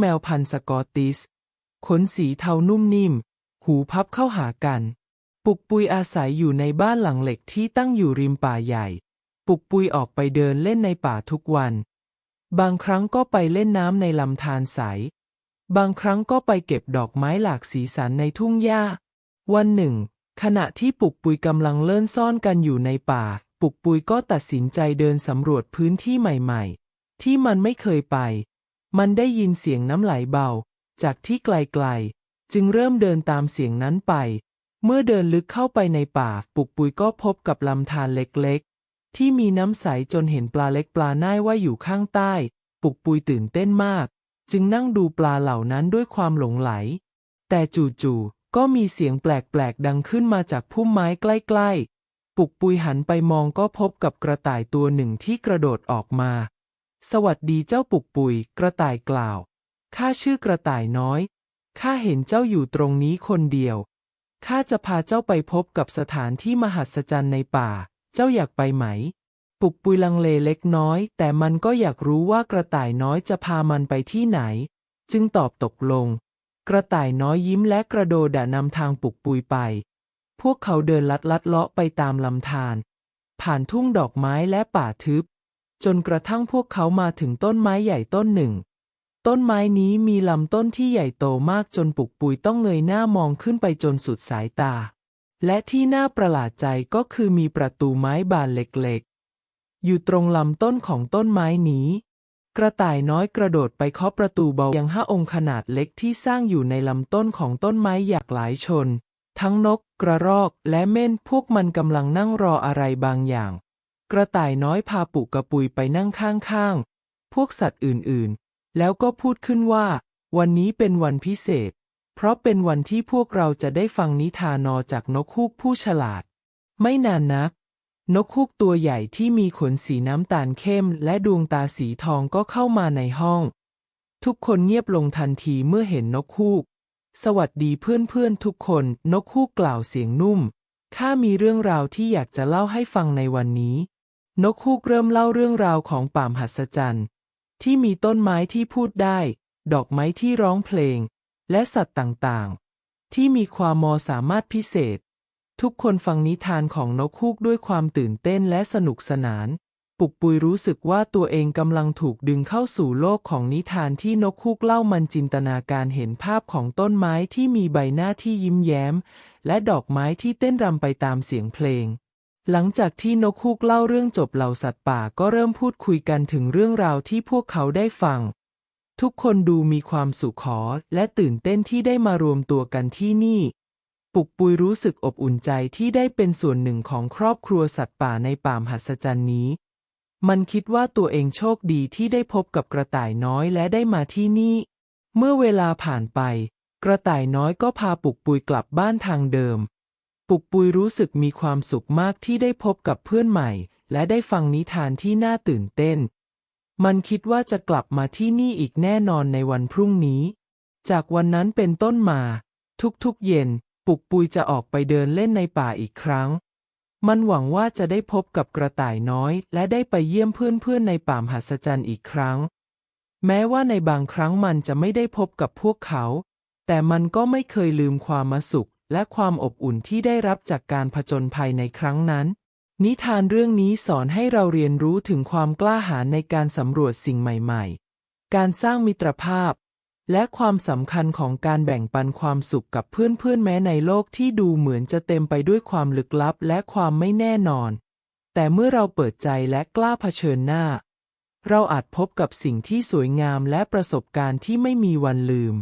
แมวพันธุ์สกอตติส ขนสีเทานุ่มนิ่ม หูพับเข้าหากัน ปุกปุยอาศัยอยู่ในบ้านหลังเหล็กที่ตั้งอยู่ริมป่าใหญ่ ปุกปุยออกไปเดินเล่นในป่าทุกวัน บางครั้งก็ไปเล่นน้ำในลำธารใส บางครั้งก็ไปเก็บดอกไม้หลากสีสันในทุ่งหญ้า วันหนึ่ง ขณะที่ปุกปุยกำลังเล่นซ่อนกันอยู่ในป่า ปุกปุยก็ตัดสินใจเดินสำรวจพื้นที่ใหม่ ๆ ที่มันไม่เคยไป มันได้ยินเสียงน้ำไหลเบา จากที่ไกลๆ จึงเริ่มเดินตามเสียงนั้นไป เมื่อเดินลึกเข้าไปในป่าปุกปุยก็พบกับลำธารเล็กๆ ที่มีน้ำใสจนเห็นปลาเล็กปลาน่ายว่ายอยู่ข้างใต้ ปุกปุยตื่นเต้นมาก จึงนั่งดูปลาเหล่านั้นด้วยความหลงไหล แต่จู่ๆก็มีเสียงแปลกๆดังขึ้นมาจากพุ่มไม้ใกล้ๆปุกปุยหันไปมองก็พบกับกระต่ายตัวหนึ่งที่กระโดดออกมา สวัสดีเจ้าปุกปุย กระต่ายกล่าว ข้าชื่อกระต่ายน้อย ข้าเห็นเจ้าอยู่ตรงนี้คนเดียว ข้าจะพาเจ้าไปพบกับสถานที่มหัศจรรย์ในป่า เจ้าอยากไปไหม ปุกปุยลังเลเล็กน้อย แต่มันก็อยากรู้ว่ากระต่ายน้อยจะพามันไปที่ไหน จึงตอบตกลง กระต่ายน้อยยิ้มและกระโดดนำทางปุกปุยไป พวกเขาเดินลัดลัดเลาะไปตามลำธาร ผ่านทุ่งดอกไม้และป่าทึบ จนกระทั่งพวกเขามาถึงต้นไม้ใหญ่ต้นหนึ่ง ต้นไม้นี้มีลำต้นที่ใหญ่โตมากจนปุกปุยต้องเงยหน้ามองขึ้นไปจนสุดสายตา และที่น่าประหลาดใจก็คือมีประตูไม้บานเล็กๆ อยู่ตรงลำต้นของต้นไม้นี้ กระต่ายน้อยกระโดดไปเคาะประตูเบายังห้าองค์ขนาดเล็กที่สร้างอยู่ในลำต้นของต้นไม้หยากหลายชน ทั้งนก กระรอก และเม่นพวกมันกำลังนั่งรออะไรบางอย่าง กระต่ายน้อยพาปุกระปุยไปนั่งข้างๆ พวกสัตว์อื่นๆ แล้วก็พูดขึ้นว่า วันนี้เป็นวันพิเศษ เพราะเป็นวันที่พวกเราจะได้ฟังนิทานอจากนกฮูกผู้ฉลาด ไม่นานนัก นกฮูกตัวใหญ่ที่มีขนสีน้ำตาลเข้ม และดวงตาสีทองก็เข้ามาในห้อง ทุกคนเงียบลงทันทีเมื่อเห็นนกฮูก สวัสดีเพื่อนๆทุกคน นกฮูกกล่าวเสียงนุ่มข้ามีเรื่องราวที่อยากจะเล่าให้ฟังในวันนี้ นกฮูกเริ่มเล่าเรื่องราวของป่ามหัศจรรย์ที่มีต้นไม้ที่พูดได้ ดอกไม้ที่ร้องเพลง และสัตว์ต่างๆ ที่มีความมอสามารถพิเศษ ทุกคนฟังนิทานของนกฮูกด้วยความตื่นเต้นและสนุกสนาน ปุกปุยรู้สึกว่าตัวเองกำลังถูกดึงเข้าสู่โลกของนิทานที่นกฮูกเล่ามันจินตนาการเห็นภาพของต้นไม้ที่มีใบหน้าที่ยิ้มแย้ม และดอกไม้ที่เต้นรำไปตามเสียงเพลง หลังจากที่นกฮูกเล่าเรื่องจบเหล่าสัตว์ป่าก็เริ่มพูดคุยกันถึงเรื่องราวที่พวกเขาได้ฟัง ทุกคนดูมีความสุขขอและตื่นเต้นที่ได้มารวมตัวกันที่นี่ ปุกปุยรู้สึกอบอุ่นใจที่ได้เป็นส่วนหนึ่งของครอบครัวสัตว์ป่าในป่ามหัศจรรย์นี้ มันคิดว่าตัวเองโชคดีที่ได้พบกับกระต่ายน้อยและได้มาที่นี่ เมื่อเวลาผ่านไป กระต่ายน้อยก็พาปุกปุยกลับบ้านทางเดิม ปุกปุยรู้สึกมีความสุขมากที่ได้พบกับเพื่อนใหม่ และได้ฟังนิทานที่น่าตื่นเต้น มันคิดว่าจะกลับมาที่นี่อีกแน่นอนในวันพรุ่งนี้ จากวันนั้นเป็นต้นมา ทุกๆเย็น ปุกปุยจะออกไปเดินเล่นในป่าอีกครั้ง มันหวังว่าจะได้พบกับกระต่ายน้อย และได้ไปเยี่ยมเพื่อนๆในป่ามหัศจรรย์อีกครั้ง แม้ว่าในบางครั้งมันจะไม่ได้พบกับพวกเขา แต่มันก็ไม่เคยลืมความมาสุข และความอบอุ่นที่ได้รับจากการผจญภัยในครั้งนั้น นิทานเรื่องนี้สอนให้เราเรียนรู้ถึงความกล้าหาญในการสำรวจสิ่งใหม่ๆ การสร้างมิตรภาพ และความสำคัญของการแบ่งปันความสุขกับเพื่อนๆ แม้ในโลกที่ดูเหมือนจะเต็มไปด้วยความลึกลับและความไม่แน่นอน แต่เมื่อเราเปิดใจและกล้าเผชิญหน้า เราอาจพบกับสิ่งที่สวยงามและประสบการณ์ที่ไม่มีวันลืม